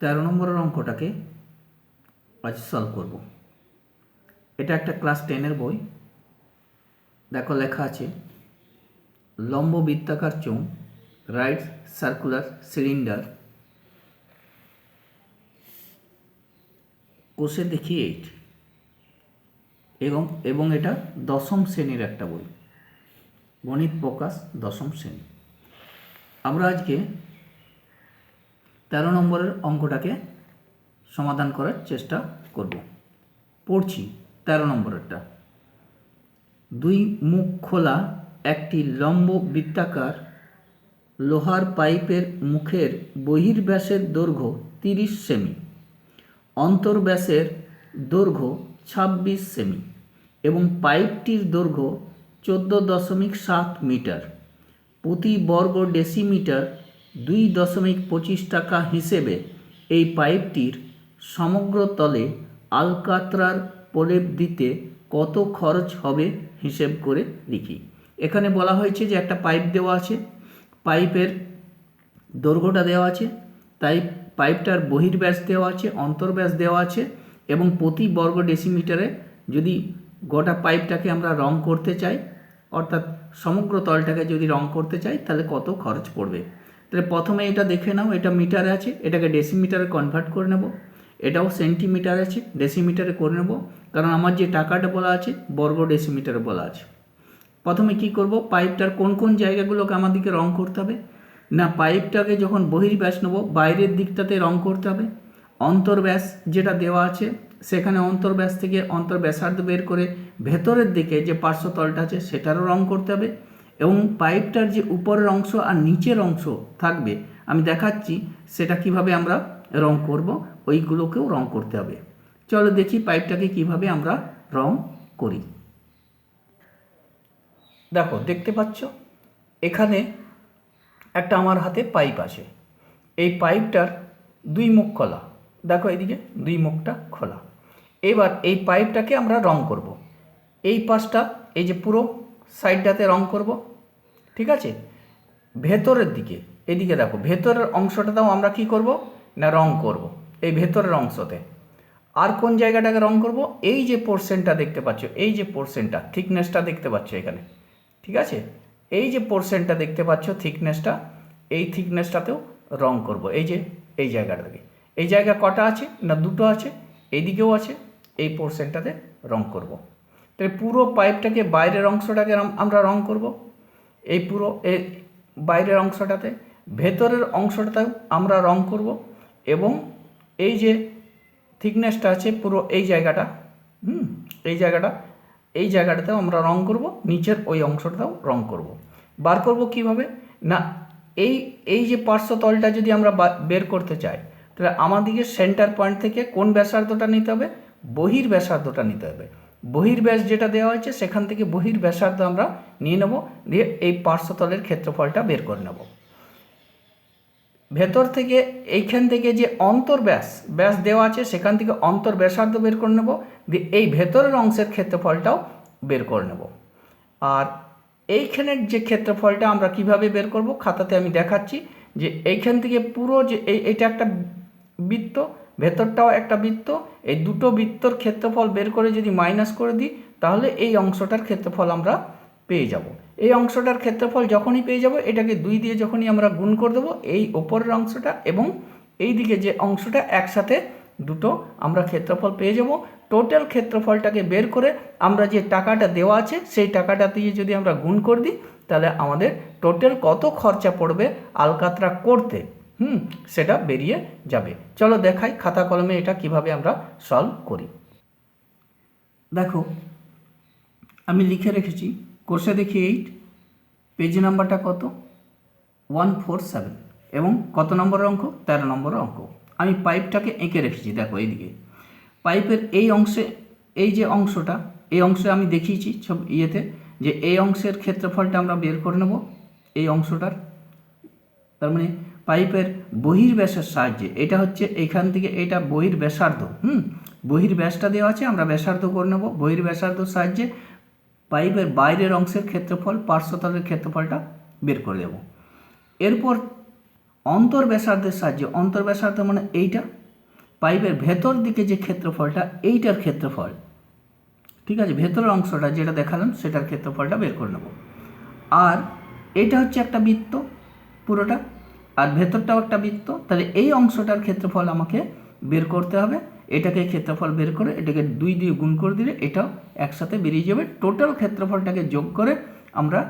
তেরো নম্বরের অঙ্কটাকে আজ সলভ করব। এটা একটা ক্লাস টেনের বই। দেখো লেখা আছে, লম্ব বৃত্তাকার চোঙ রাইট সার্কুলার সিলিন্ডার কোষে দেখি এইট এবং এবং এটা দশম শ্রেণির একটা বই। গণিত প্রকাশ দশম শ্রেণি। আমরা আজকে তেরো নম্বরের অঙ্কটাকে সমাধান করার চেষ্টা করব। পড়ছি তেরো নম্বরেরটা। দুই মুখ খোলা, একটি লম্ব বৃত্তাকার, লোহার পাইপের মুখের বহির্ব্যাসের দৈর্ঘ্য তিরিশ সেমি, অন্তর্ব্যাসের দৈর্ঘ্য ছাব্বিশ সেমি এবং পাইপটির দৈর্ঘ্য চোদ্দ দশমিক সাত মিটার। প্রতি বর্গ ডেসিমিটার দুই দশমিক পঁচিশ টাকা হিসেবে এই পাইপটির সমগ্র তলে আলকাতরার প্রলেপ দিতে কত খরচ হবে হিসেব করে লিখি। এখানে বলা হয়েছে যে একটা পাইপ দেওয়া আছে, পাইপের দৈর্ঘ্যটা দেওয়া আছে, তাই পাইপটার বহির্ব্যাস দেওয়া আছে, অন্তর্ব্যাস দেওয়া আছে এবং প্রতি বর্গ ডেসিমিটারে যদি গোটা পাইপটাকে আমরা রং করতে চাই, অর্থাৎ সমগ্র তলটাকে যদি রং করতে চাই, তাহলে কত খরচ পড়বে? তাহলে প্রথমে এটা দেখে নাও, এটা মিটারে আছে, এটাকে ডেসিমিটারে কনভার্ট করে নেব। এটাও সেন্টিমিটার আছে ডেসিমিটারে করে নেব। কারণ আমার যে টাকাটা বলা আছে, বর্গ ডেসিমিটারে বলা আছে। প্রথমে কি করব পাইপটার কোন কোন জায়গাগুলোকে আমাদেরকে রং করতে হবে? না পাইপটাকে যখন বহির্ব্যাস নেব, বাইরের দিকটাতে রং করতে হবে। অন্তর্ব্যাস যেটা দেওয়া আছে, সেখানে অন্তর্ব্যাস থেকে অন্তর্ব্যাসার্ধ বের করে ভেতরের দিকে যে পার্শ্বতলটা আছে, সেটারও রং করতে হবে। এবং পাইপটার যে উপরের অংশ আর নিচের অংশ থাকবে, আমি দেখাচ্ছি সেটা কীভাবে আমরা রং করব, ওইগুলোকেও রং করতে হবে। চলো দেখি পাইপটাকে কীভাবে আমরা রং করি। দেখো, দেখতে পাচ্ছ? এখানে একটা আমার হাতে পাইপ আছে। এই পাইপটার দুই মুখ খোলা। দেখো এদিকে, দুই মুখটা খোলা। এবার এই পাইপটাকে আমরা রং করব। এই পাশটা, এই যে পুরো সাইডটাতে রং করব, ঠিক আছে? ভেতরের দিকে, এদিকে দেখো, ভেতরের অংশটাতেও আমরা কি করব? না, রং করব, এই ভেতরের অংশতে। আর কোন জায়গাটাকে রং করব? এই যে পোর্শনটা দেখতে পাচ্ছ, এই যে পোর্শনটা থিকনেসটা দেখতে পাচ্ছ এখানে, ঠিক আছে? এই যে পোর্শনটা দেখতে পাচ্ছ থিকনেসটা এই থিকনেসটাতেও রং করব, এই যে, এই জায়গাটাকে এই জায়গা কটা আছে? না, দুটো আছে এইদিকেও আছে, এই পোর্শনটাতে রং করব। তাহলে পুরো পাইপটাকে বাইরের অংশটাকে আমরা রং করব। এই পুরো, এই বাইরের অংশটাতে, ভেতরের অংশটাতেও আমরা রং করব এবং এই যে থিকনেসটা আছে পুরো এই জায়গাটা, হুম, এই জায়গাটা, এই জায়গাটাতেও আমরা রং করব, নিচের ওই অংশটাও রং করব। বার করব কীভাবে? না, এই এই যে পার্শ্বতলটা যদি আমরা বের করতে চাই, তাহলে আমাদেরকে সেন্টার পয়েন্ট থেকে কোন ব্যাসার্ধটা নিতে হবে? বহির ব্যাসার্ধটা নিতে হবে। বহির ব্যাস যেটা দেওয়া হয়েছে, সেখান থেকে বহির ব্যাসার্ধ আমরা নিয়ে নেব, দিয়ে এই পার্শ্বতলের ক্ষেত্রফলটা বের করে নেব। ভেতর থেকে এইখান থেকে যে অন্তর ব্যাস দেওয়া আছে, সেখান থেকে অন্তর ব্যাসার্ধ বের করে নেব, দিয়ে এই ভেতরের অংশের ক্ষেত্রফলটাও বের করে নেব। আর এইখানের যে ক্ষেত্রফলটা আমরা কীভাবে বের করব, খাতাতে আমি দেখাচ্ছি যে এইখান থেকে পুরো যে এই, এটা একটা বৃত্ত ভেতরটাও একটা বৃত্ত, এই দুটো বৃত্তর ক্ষেত্রফল বের করে যদি মাইনাস করে দিই, তাহলে এই অংশটার ক্ষেত্রফল আমরা পেয়ে যাব। এই অংশটার ক্ষেত্রফল যখনই পেয়ে যাব, এটাকে দুই দিয়ে যখনই আমরা গুণ করে দেবো, এই ওপরের অংশটা এবং এই দিকে যে অংশটা একসাথে দুটো আমরা ক্ষেত্রফল পেয়ে যাব। টোটাল ক্ষেত্রফলটাকে বের করে আমরা যে টাকাটা দেওয়া আছে, সেই টাকাটা দিয়ে যদি আমরা গুণ করে দিই, তাহলে আমাদের টোটাল কত খরচা পড়বে আলকাতরা করতে? হুম, সেটা বেরিয়ে যাবে। চলো দেখাই খাতা কলমে এটা কীভাবে আমরা সলভ করি। দেখো, আমি লিখে রেখেছি কোর্সে দেখি এইট পেজ নাম্বারটা কত? ওয়ান ফোর সেভেন এবং কত নম্বরের অঙ্ক? তেরো নম্বরের অঙ্ক। আমি পাইপটাকে এঁকে রেখেছি, দেখো এইদিকে। পাইপের এই অংশে, এই যে অংশটা, এই অংশে আমি দেখিয়েছি সব ইয়েতে, যে এই অংশের ক্ষেত্রফলটা আমরা বের করে নেব। এই অংশটার, তার মানে পাইপের বহির্ব্যাসের সাহায্যে, এটা হচ্ছে এখান থেকে এটা বহির ব্যাসার্ধ হুম? বহির ব্যাসটা দেওয়া আছে, আমরা ব্যাসার্ধ করে নেব বহির ব্যাসার্ধর সাহায্যে পাইপের বাইরের অংশের ক্ষেত্রফল, পার্শ্বতলের ক্ষেত্রফলটা বের করে দেব। এরপর অন্তর ব্যাসার্ধের সাহায্যে অন্তর ব্যাসার্ধ মানে এইটা, পাইপের ভেতর দিকে যে ক্ষেত্রফলটা, এইটার ক্ষেত্রফল, ঠিক আছে, ভেতরের অংশটা যেটা দেখালাম, সেটার ক্ষেত্রফলটা বের করে নেব। আর এটা হচ্ছে একটা বৃত্ত, পুরোটা আর ভেতরটাও একটা বৃত্ত, তাহলে এই অংশটার ক্ষেত্রফল আমাকে বের করতে হবে। এটাকে ক্ষেত্রফল বের করে এটাকে দুই দিয়ে গুণ করে দিলে এটাও একসাথে বেরিয়ে যাবে। টোটাল ক্ষেত্রফলটাকে যোগ করে আমরা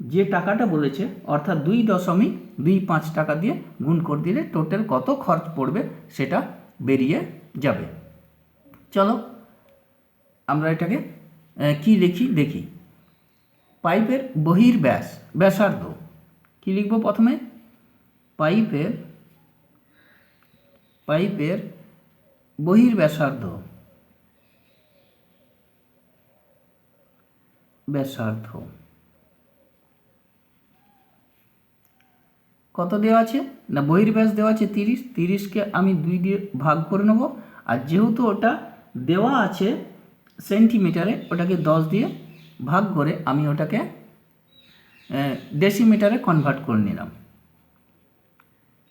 যে টাকাটা বলেছে, অর্থাৎ দুই দশমিক দুই পাঁচ টাকা দিয়ে গুণ করে দিলে টোটাল কত খরচ পড়বে সেটা বেরিয়ে যাবে। চলো আমরা এটাকে কি লিখি? দেখি। পাইপের বহির ব্যাস ব্যাসার্ধ। কি লিখব প্রথমে? পাইপের পাইপের বহির ব্যাসার্ধ। ব্যাসার্ধ কত দেওয়া আছে? না বহির ব্যাস দেওয়া আছে তিরিশ। তিরিশকে আমি দুই দিয়ে ভাগ করে নেব। আর যেহেতু ওটা দেওয়া আছে সেন্টিমিটারে, ওটাকে দশ দিয়ে ভাগ করে আমি ওটাকে ডেসিমিটারে কনভার্ট করে নিলাম।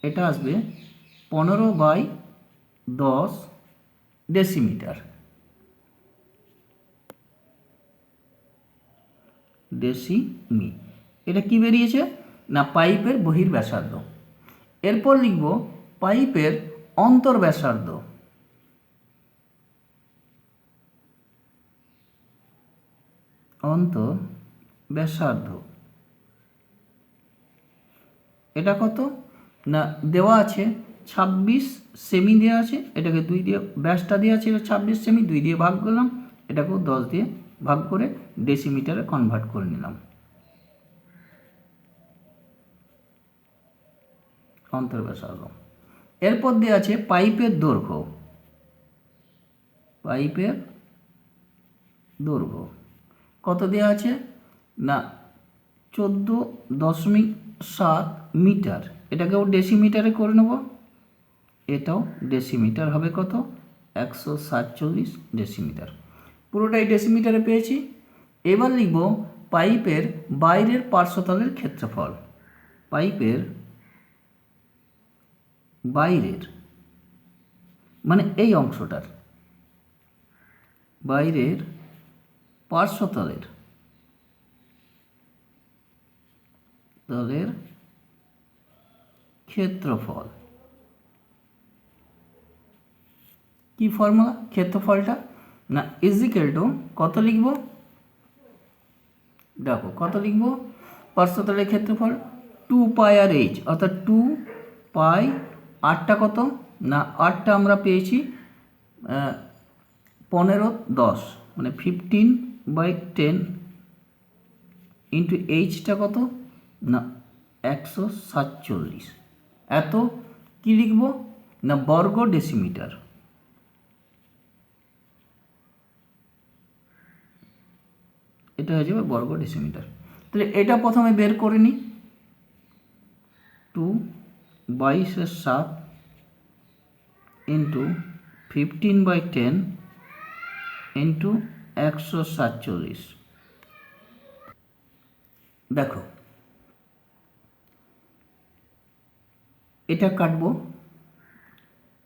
এটা আসবে পনেরো বাই দশ ডেসিমিটার। ডেসিমি। এটা কি বেরিয়েছে? না, পাইপের বহির ব্যাসার্ধ এরপর লিখব পাইপের অন্তর ব্যাসার্ধ অন্তর ব্যাসার্ধ এটা কত? না, দেওয়া আছে ছাব্বিশ সেমি দেওয়া আছে, এটাকে দুই দিয়ে ব্যাসটা দেওয়া ছিল ছাব্বিশ সেমি, দুই দিয়ে ভাগ করলাম, এটাকেও দশ দিয়ে ভাগ করে ডেসিমিটারে কনভার্ট করে নিলাম। অন্তর্ব্যাসার্ধ এরপর দেওয়া আছে পাইপের দৈর্ঘ্য। পাইপের দৈর্ঘ্য। কত দেওয়া আছে? না, চোদ্দ দশমিক সাত মিটার। এটাকেও ডেসিমিটারে করে নেব। এটাও ডেসিমিটার হবে কত? একশো সাতচল্লিশ ডেসিমিটার পুরোটাই ডেসিমিটারে পেয়েছি। এবার লিখব পাইপের বাইরের পার্শ্বতলের ক্ষেত্রফল। পাইপের বাইরের মানে এই অংশটার। বাইরের পার্শ্বতলের, তলের ক্ষেত্রফল। কি ফর্মুলা ক্ষেত্রফলটা? না ইজিক্যাল টু কত লিখব? দেখো, কত লিখব? পার্শ্বতলের ক্ষেত্রফল টু পাই আর এইচ অর্থাৎ টু পাই আটটা কত? না আটটা আমরা পেয়েছি পনেরো দশ মানে ফিফটিন বাই টেন ইন্টু এইচটা কত? না, একশো সাতচল্লিশ। এত কি লিখব? না বর্গ ডেসিমিটার এটা হয়ে যাবে বর্গ ডেসিমিটার তাহলে এটা প্রথমে বের করে নিই টু বাইশের সাত into fifteen by ten into একশো সাতচল্লিশ। দেখো এটা কাটবো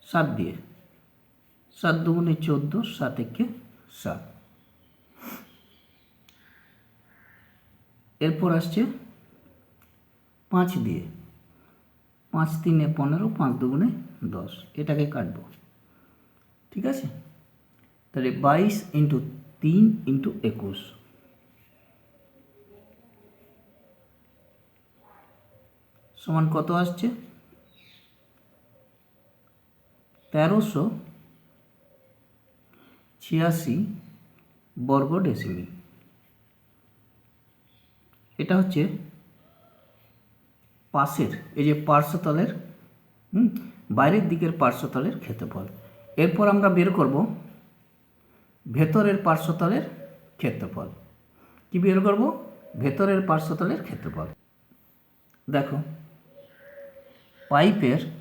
সাত দিয়ে। সাত দুগুণে চোদ্দ, সাত একে সাত। এরপর আসছে পাঁচ দিয়ে। পাঁচ তিনে পনেরো, পাঁচ দুগুণে দশ। এটাকে কাটব। ঠিক আছে? তাহলে বাইশ ইন্টু তিন ইন্টু একুশ। সমান কত আসছে? তেরোশো ছিয়াশি বর্গ ডেসিমি এটা হচ্ছে পাশের, এই যে পার্শ্বতলের, হুম, বাইরের দিকের পার্শ্বতলের ক্ষেত্রফল। এরপর আমরা বের করব ভেতরের পার্শ্বতলের ক্ষেত্রফল। কি বের করব? ভেতরের পার্শ্বতলের ক্ষেত্রফল। দেখো, পাইপের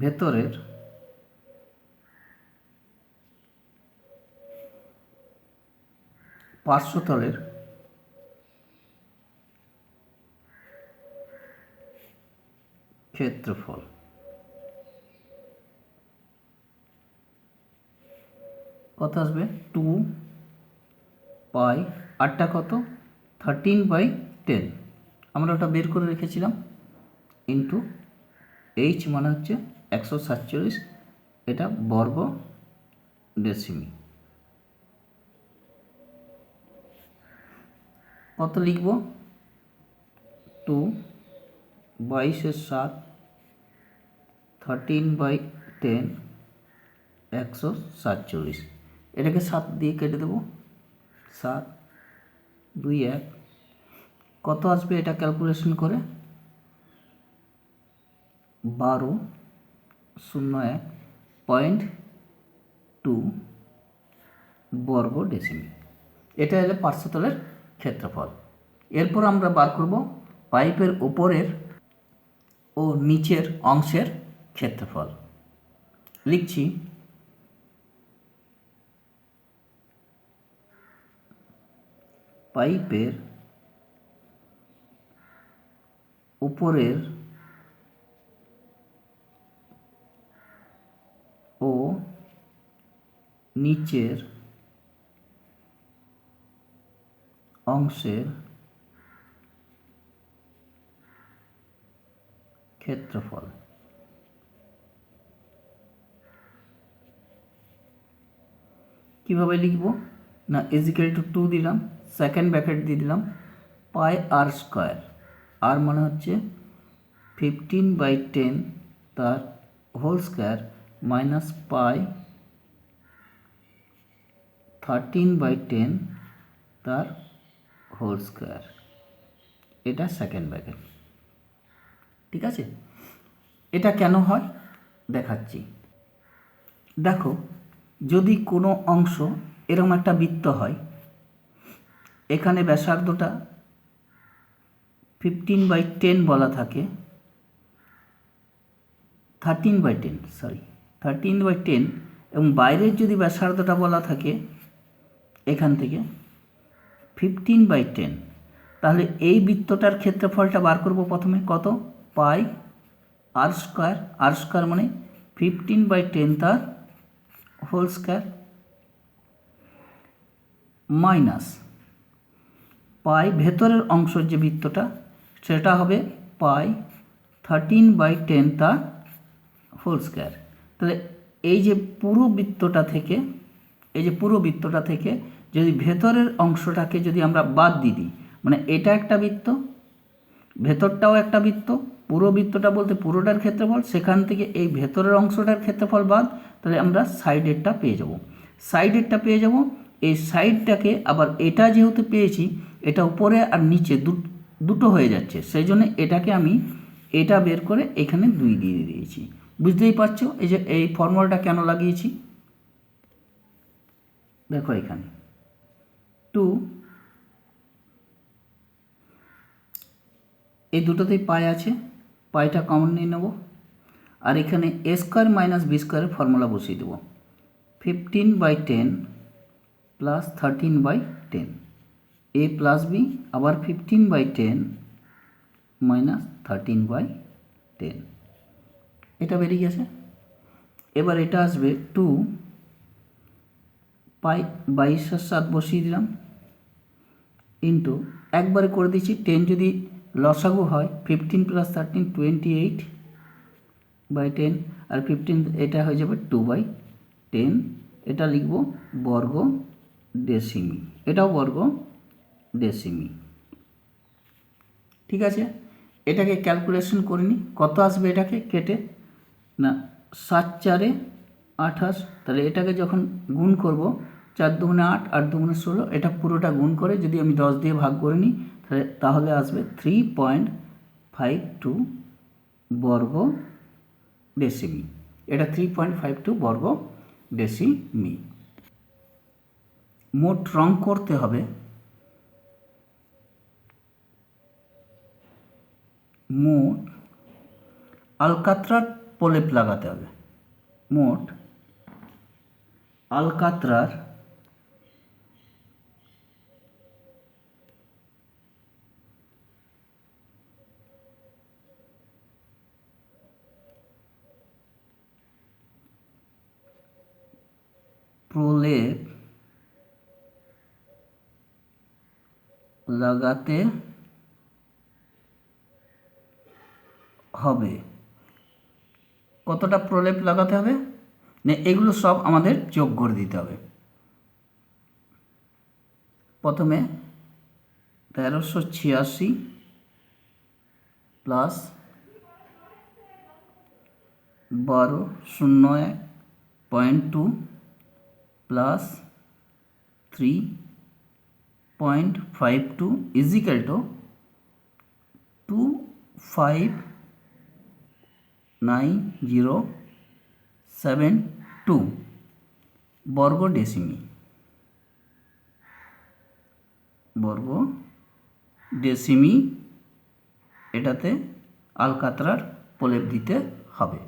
ভেতরের পার্শ্বতলের ক্ষেত্রফল। কত আসবে? টু পাই আটটা কত? থার্টিন বাই টেন আমরা ওটা বের করে রেখেছিলাম। ইন্টু এইচ মানে হচ্ছে একশো সাতচল্লিশ, এটা বর্গ ডেসিমি। কত লিখব? টু বাইশের সাত, থার্টিন বাই টেন, একশো সাতচল্লিশ। এটাকে সাত দিয়ে কেটে দেবো। সাত, দুই, এক। কত আসবে এটা ক্যালকুলেশন করে? বারো। শূন্য এক পয়েন্ট টু বর্গ ডেসিমি এটা হলো পার্শ্বতলের ক্ষেত্রফল। এরপর আমরা বার করব পাইপের উপরের ও নিচের অংশের ক্ষেত্রফল। লিখছি, পাইপের উপরের ও নিচের অংশের ক্ষেত্রফল। কীভাবে লিখব? না ইজিক্যাল টু টু দিলাম সেকেন্ড ব্যাকেট দিয়ে দিলাম পাই আর স্কোয়ার আর মানে হচ্ছে ফিফটিন বাই টেন তার whole square minus pi thirteen by ten তার হোল স্কোয়ার এটা সেকেন্ড ব্র্যাকেট ঠিক আছে? এটা কেন হয়? দেখাচ্ছি। দেখো, যদি কোনো অংশ এরকম একটা বৃত্ত হয়, এখানে ব্যাসার্ধটা ফিফটিন বাই টেন বলা থাকে thirteen by ten sorry thirteen by ten এবং বাইরের যদি ব্যাসার্ধটা বলা থাকে, এখান থেকে ফিফটিন বাই টেন তাহলে এই বৃত্তটার ক্ষেত্রফলটা বার করব প্রথমে কত? Pi R square R square মানে ফিফটিন বাই টেন তার হোল স্কোয়ার মাইনাস পাই ভেতরের অংশ যে বৃত্তটা, সেটা হবে পাই থার্টিন বাই টেন তার হোল স্কোয়ার তাহলে এই যে পুরো বৃত্তটা থেকে, এই যে পুরো বৃত্তটা থেকে যদি ভেতরের অংশটাকে যদি আমরা বাদ দিয়ে দিই মানে এটা একটা বৃত্ত, ভেতরটাও একটা বৃত্ত, পুরো বৃত্তটা বলতে পুরোটার ক্ষেত্রফল, সেখান থেকে এই ভেতরের অংশটার ক্ষেত্রফল বাদ, তাহলে আমরা সাইডেরটা পেয়ে যাব। সাইডেরটা পেয়ে যাব, এই সাইডটাকে আবার এটা যেহেতু পেয়েছি, এটা উপরে আর নিচে দুটো হয়ে যাচ্ছে, সেই জন্য এটাকে আমি এটা বের করে এখানে দুই দিয়ে দিয়েছি। বুঝতেই পারছ? এই যে, এই ফর্মুলাটা কেন লাগিয়েছি? দেখো এখানে। টু এই দুটোতেই পাই আছে। পাইটা কমন নিয়ে নেব। আর এখানে এ স্কোয়ার মাইনাস বি স্কোয়ারের ফর্মুলা বসিয়ে দেবো। Fifteen by ten plus thirteen by ten A plus B আবার fifteen by ten minus thirteen by ten বেরিয়ে গেছে। এবার এটা আসবে টু পাই বাইশের সাত বসিয়ে দিলাম। ইন্টু একবার করে দিচ্ছি টেন যদি লসাগু হয় fifteen plus thirteen twenty eight by ten R fifteen এটা হয়ে যাবে টু বাই টেন এটা লিখব বর্গ ডেসিমি এটাও বর্গ ডেসিমি ঠিক আছে? এটাকে ক্যালকুলেশন করে নিই কত আসবে এটাকে কেটে? না, সাত চারে আঠাশ তাহলে এটাকে যখন গুণ করব, চার দুগুণে আট আট দুগুণে ষোলো, এটা পুরোটা গুণ করে যদি আমি দশ দিয়ে ভাগ করে নিই, তাহলে তাহলে আসবে থ্রি পয়েন্ট ফাইভ টু বর্গ ডেসিমি এটা থ্রি পয়েন্ট ফাইভ টু বর্গ ডেসিমি মোট রং করতে হবে মোট আলকাত্রার প্রলেপ লাগাতে হবে। মোট আলকাত্রার প্রলেপ লাগাতে হবে। কতটা প্রলেপ লাগাতে হবে? না, এগুলো সব আমাদের যোগ করে দিতে হবে। প্রথমে তেরোশো ছিয়াশি প্লাস বারো শূন্য এক point two plus three point five two equal to two five nine zero seven two বর্গ ডেসিমি বর্গ ডেসিমি এটাতে আলকাতরার প্রলেপ দিতে হবে।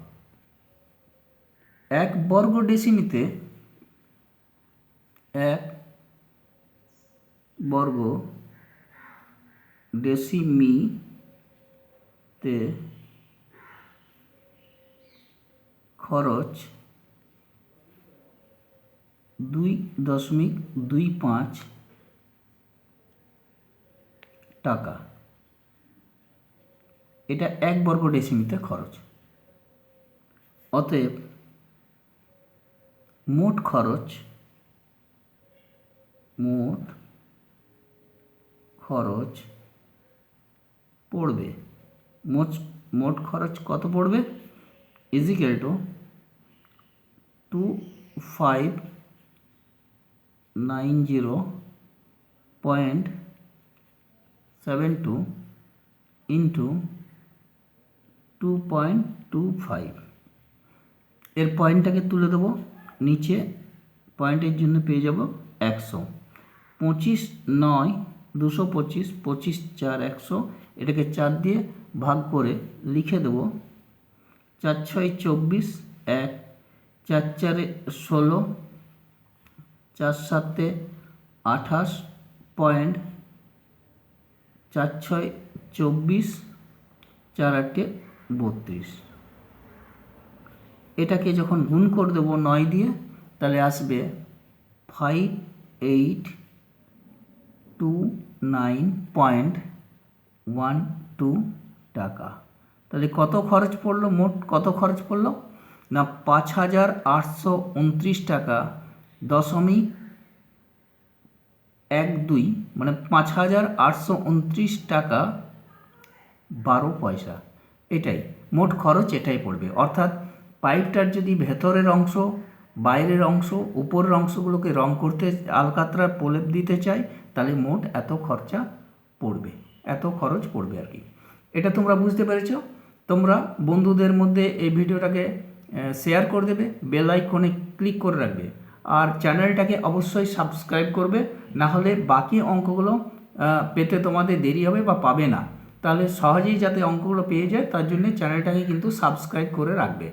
এক বর্গ ডেসিমিতে এক বর্গ ডেসিমিতে খরচ দুই দশমিক দুই পাঁচ টাকা। এটা এক বর্গ ডেসিমিতে খরচ। অতএব মোট খরচ মোট খরচ পড়বে। মোট মোট খরচ কত পড়বে? Equal to two five nine zero point seven two into two point two five এর পয়েন্টটাকে তুলে দেবো, নিচে পয়েন্টের জন্য পেয়ে যাব একশো। পঁচিশ নয়, দুশো পঁচিশ পঁচিশ চার একশো, এটাকে চার দিয়ে ভাগ করে লিখে দেবো, চার ছয় চব্বিশ, এক চার চারে ষোলো, চার সাতে আঠাশ, পয়েন্ট চার ছয় চব্বিশ, চার আটে বত্রিশ। এটাকে যখন গুণ করে দেবো নয় দিয়ে, তাহলে আসবে five eight two nine point one two টাকা। তাহলে কত খরচ পড়ল? মোট কত খরচ পড়ল? না পাঁচ হাজার আটশো উনত্রিশ টাকা দশমিক এক দুই মানে পাঁচ হাজার আটশো উনত্রিশ টাকা বারো পয়সা। এটাই, মোট খরচ এটাই পড়বে। অর্থাৎ পাইপটার যদি ভেতরের অংশ, বাইরের অংশ, উপরের অংশগুলোকে রং করতে আলকাতরা প্রলেপ দিতে চাই তাহলে মোট এত খরচা পড়বে, এত খরচ পড়বে আর কি। এটা তোমরা বুঝতে পেরেছ? তোমরা বন্ধুদের মধ্যে এই ভিডিওটাকে শেয়ার করে দেবে বেল আইকনে ক্লিক করে রাখবে। আর চ্যানেলটাকে অবশ্যই সাবস্ক্রাইব করবে, না হলে বাকি অঙ্কগুলো পেতে তোমাদের দেরি হবে বা পাবে না। তাহলে সহজেই যাতে অঙ্কগুলো পেয়ে যায়, তার জন্য চ্যানেলটাকে কিন্তু সাবস্ক্রাইব করে রাখবে।